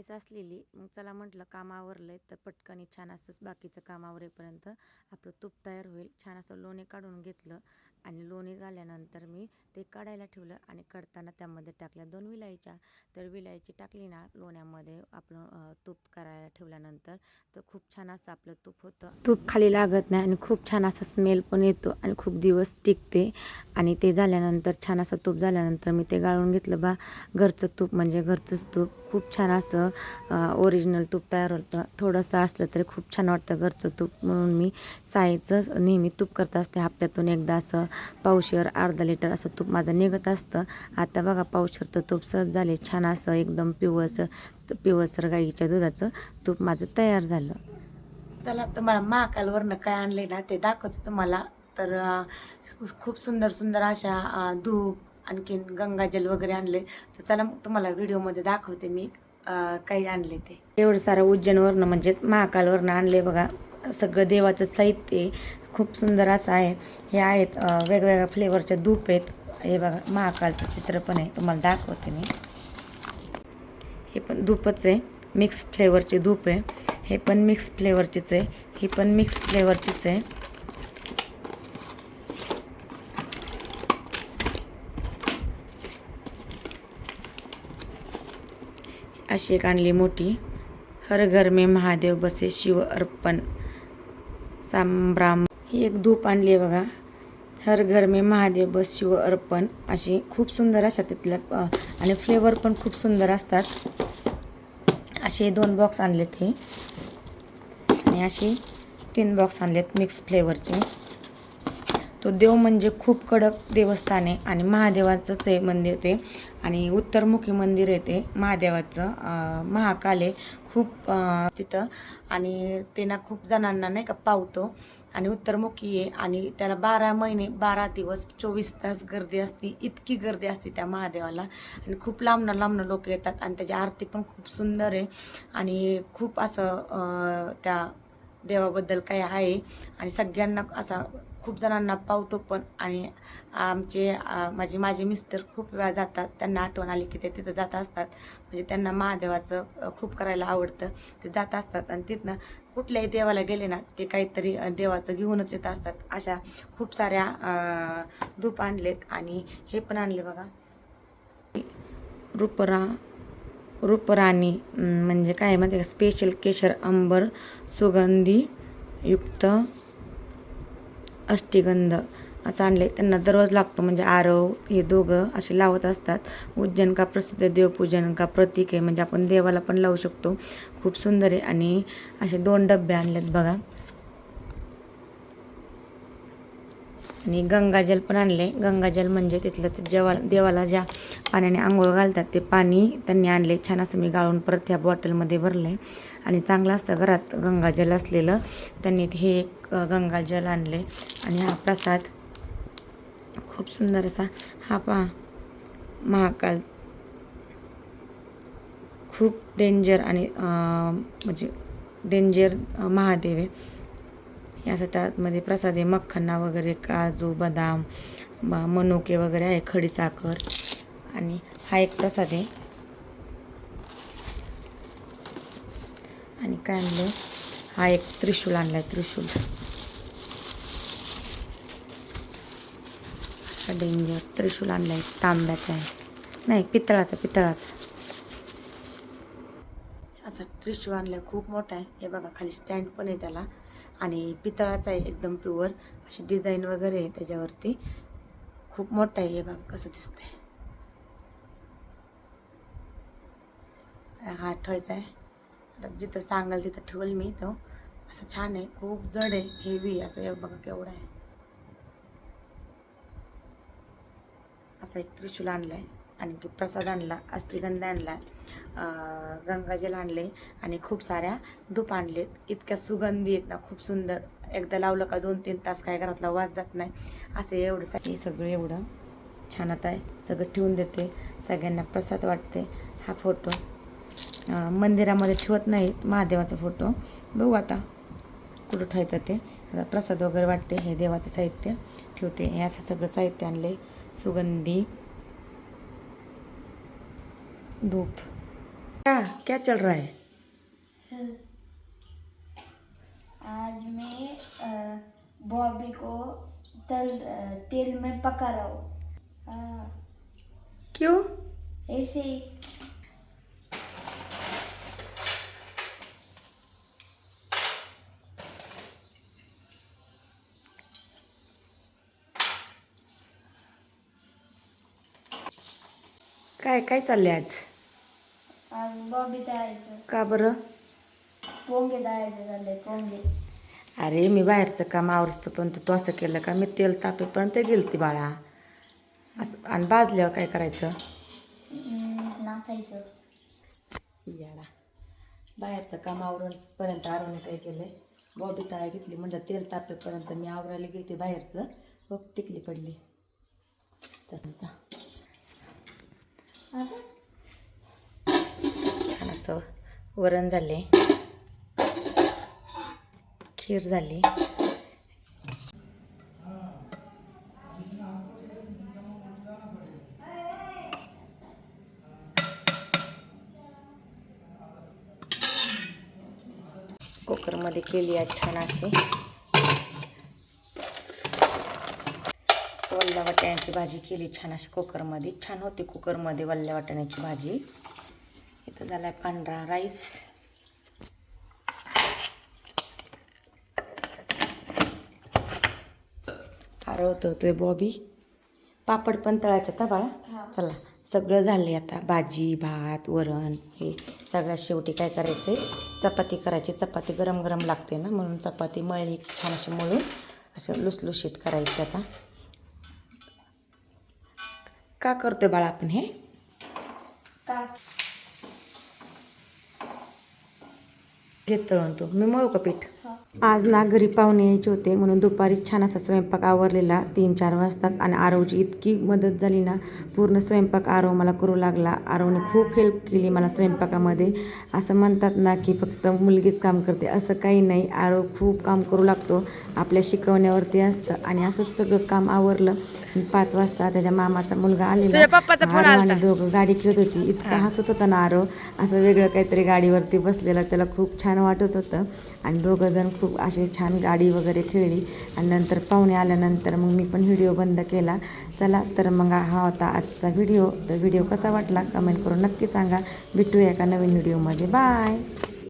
जायचं असलेली मग चला म्हटलं काम आहे तर पटकन छान असंच बाकीचं काम आवरेपर्यंत आपलं तूप तयार होईल. छान असं लोणी काढून घेतलं आणि लोणी झाल्यानंतर मी ते काढायला ठेवलं आणि काढताना त्यामध्ये टाकल्या दोन विलायच्या. तर विलायची टाकली ना लोण्यामध्ये आपलं तूप करायला ठेवल्यानंतर तर खूप छान असं आपलं तूप होतं. तूप खाली लागत नाही आणि खूप छान असा स्मेल पण येतो आणि खूप दिवस टिकते. आणि ते झाल्यानंतर छान असं तूप झाल्यानंतर मी ते गाळून घेतलं बा. घरचं तूप म्हणजे घरचंच तूप. खूप छान असं ओरिजिनल तूप तयार होतं. थोडंसं असलं तरी खूप छान वाटतं घरचं तूप. म्हणून मी साईचं नेहमी तूप करत असते. हप्त्यातून एकदा असं पावशेर अर्धा लिटर असं तूप माझं निघत असतं. आता बघा पावशेर तर तूप सहज झाले. छान असं एकदम पिवळसर पिवळसर गाईच्या दुधाचं तूप माझं तयार झालं. चला तुम्हाला महाकालवरनं काय आणले ना ते दाखवते तुम्हाला. तर खूप सुंदर सुंदर अशा धूप आणखीन गंगाजल वगैरे आणले. तर चला मग तुम्हाला व्हिडिओमध्ये दाखवते मी. काही आणले ते. एवढं सारं उज्जैनवरनं म्हणजेच महाकालवरनं आणले बघा. सगळं देवाचं साहित्य आहे. खूप सुंदर असं आहे. हे आहेत वेगवेगळ्या फ्लेवरचे धूप आहेत. हे बघा महाकालचं चित्र पण आहे. तुम्हाला दाखवते मी. हे पण धूपच आहे. मिक्स फ्लेवरचे धूप आहे. हे पण मिक्स फ्लेवरचीच आहे. ही पण मिक्स फ्लेवरचीच आहे. अशी एक आणली मोठी. हर घर मे महादेव बसे शिव अर्पण. सांब्राम ही एक धूप आणली आहे बघा. हर घर मे महादेव बस शिव अर्पण. अशी खूप सुंदर अशा तिथल्या आणि फ्लेवर पण खूप सुंदर असतात. असे दोन बॉक्स आणलेत हे. आणि असे तीन बॉक्स आणलेत मिक्स फ्लेवरचे तो देव म्हणजे खूप कडक देवस्थान आहे आणि महादेवाचंच आहे मंदिर ते आणि उत्तरमुखी मंदिर आहे ते महादेवाचं. महाकाल आहे. खूप तिथं. आणि ते ना खूप जणांना नाही का पावतो. आणि उत्तरमुखी आहे. आणि त्याला बारा महिने बारा दिवस चोवीस तास गर्दी असते. इतकी गर्दी असते त्या महादेवाला. आणि खूप लांबनं लांबनं लोक येतात. आणि त्याची आरती पण खूप सुंदर आहे. आणि खूप असं त्या देवाबद्दल काय आहे. आणि सगळ्यांना असा खूप जणांना पावतो पण आणि आमचे माझे माझे मिस्टर खूप वेळा जातात. त्यांना आठवण आली की ते तिथं जात असतात. म्हणजे त्यांना महादेवाचं खूप करायला आवडतं. ते जात असतात आणि तिथनं कुठल्याही देवाला गेले ना ते काहीतरी देवाचं घेऊनच येत असतात. अशा खूप साऱ्या धूप आणलेत आणि हे पण आणले बघा. रुपरा रूपराणी म्हणजे काय माहिती स्पेशल केशर अंबर सुगंधी युक्त अष्टीगंध असं आणले त्यांना दररोज लागतो म्हणजे आरव हे दोघं असे लावत असतात. उज्जैन का प्रसिद्ध देवपूजन का प्रतीक आहे म्हणजे आपण देवाला पण लावू शकतो. खूप सुंदर आहे. आणि असे दोन डबे आणलेत बघा. आणि गंगाजल पण आणले. गंगाजल म्हणजे तिथलं ते जेवा देवाला ज्या पाण्याने आंघोळ घालतात ते पाणी त्यांनी आणले. छान असं मी गाळून परत ह्या बॉटलमध्ये भरलं आहे आणि चांगलं असतं घरात गंगाजल असलेलं. त्यांनी हे एक गंगाजल आणले. आणि हा प्रसाद खूप सुंदर असा हा पहा महाकाल खूप डेंजर आणि म्हणजे डेंजर महादेव आहे. असं त्यामध्ये प्रसाद आहे मख्खन्ना वगैरे काजू बदाम मनुके वगैरे आहे खडीसाखर आणि हा एक प्रसाद आहे. आणि काय आणलं? हा एक त्रिशूल आणलाय त्रिशूल. हा डेंजर त्रिशूल आणलाय तांब्याचा आहे. नाही पितळाचा पितळाचा. असा त्रिशूल आणलं खूप मोठा आहे. हे बघा खाली स्टँड पण आहे त्याला. आणि पितळाचा आहे एकदम प्युअर अशी डिझाईन वगैरे आहे त्याच्यावरती. खूप मोठा आहे हे बघ कसं दिसतंय. हा ठेवायचा आहे. आता जिथं सांगाल तिथं ठेवल मी तो असं छान आहे खूप जड आहे हेवी असं हे बघा केवढं आहे. असा एक त्रिशूल आणलाय. आणखी प्रसाद आणला अष्टगंध आणला गंगाजल आणले आणि खूप साऱ्या धूप आणलेत इतक्या सुगंधी आहेत ना खूप सुंदर. एकदा लावलं का दोन तीन तास काय घरातला वाज जात नाही. असे एवढं सा- सगळं एवढं छान आता आहे सगळं ठेवून देते. सगळ्यांना प्रसाद वाटते. हा फोटो मंदिरामध्ये ठेवत नाहीत महादेवाचा फोटो. बघू आता कुठं ठेवायचं ते. आता प्रसाद वगैरे वाटते हे देवाचं साहित्य ठेवते. हे असं सगळं साहित्य आणले. सुगंधी धूप. क्या क्या चल रहा है? आज मैं बॉबी को तल तेल में पका रहा हूँ। क्यों? ऐसे ही। काय काय चाललंय आज आज? बॉबी तळायचं का बरं? पोंगे तळायचं झालंय पोंगे. अरे मी बाहेरचं काम आवरतो पण तू असं केलं का? मी तेल तापेपर्यंत गेलती बाळा. असं आणि भाजल्यावर काय करायचं? हम्म, नाचायचं. याला बाहेरचं काम आवरूनपर्यंत आरोने काय केलंय? बॉबी तळा घेतली म्हणजे तेल तापेपर्यंत मी आवरायला गेलते बाहेरचं. बघ टिकली पडली. तसंचा असं वरण झाले. खीर झाली. कुकरमध्ये केली आहे छान अशी. वल्ल्या वाटाण्याची भाजी केली छान अशी कुकरमध्ये. छान होती कुकरमध्ये वल्ल्या वाटाण्याची भाजी. इथं झाला पांढरा राईस. आरवत होतोय बॉबी. पापड पण तळायचे आता बाळा? चला सगळं झाले आता. भाजी भात वरण हे सगळ्यात शेवटी काय करायचं चपाती करायची. चपाती गरम गरम लागते ना म्हणून चपाती मळली छान अशी मळून असं लुसलुशीत करायची आता. का करतोय बाळा आपण हे? घेत तळून तू मी मळू का पीठ. आज ना घरी पाहुणे यायचे होते म्हणून दुपारी छान असा स्वयंपाक आवरलेला तीन चार वाजताच. आणि आरवची इतकी मदत झाली ना पूर्ण स्वयंपाक आरव मला करू लागला. आरवने खूप हेल्प केली मला स्वयंपाकामध्ये. असं म्हणतात ना की फक्त मुलगीच काम करते असं काही नाही. आरव खूप काम करू लागतो. आपल्या शिकवण्यावरती असतं. आणि असंच सगळं काम आवरलं. पाच वाजता त्याच्या मामाचा मुलगा आलेला. आणि दोघं गाडी खेळत होती. इतका हसत होता ना आरव असं वेगळं काहीतरी गाडीवरती बसलेलं. त्याला खूप छान वाटत होतं. आणि दोघं जण खूप असे छान गाडी वगैरे खेळली. आणि नंतर पाहुणे आल्यानंतर मग मी पण व्हिडिओ बंद केला. चला तर मग हा होता आजचा व्हिडिओ. तर व्हिडिओ कसा वाटला? कमेंट करून नक्की सांगा. भेटूया एका नवीन व्हिडिओमध्ये. बाय!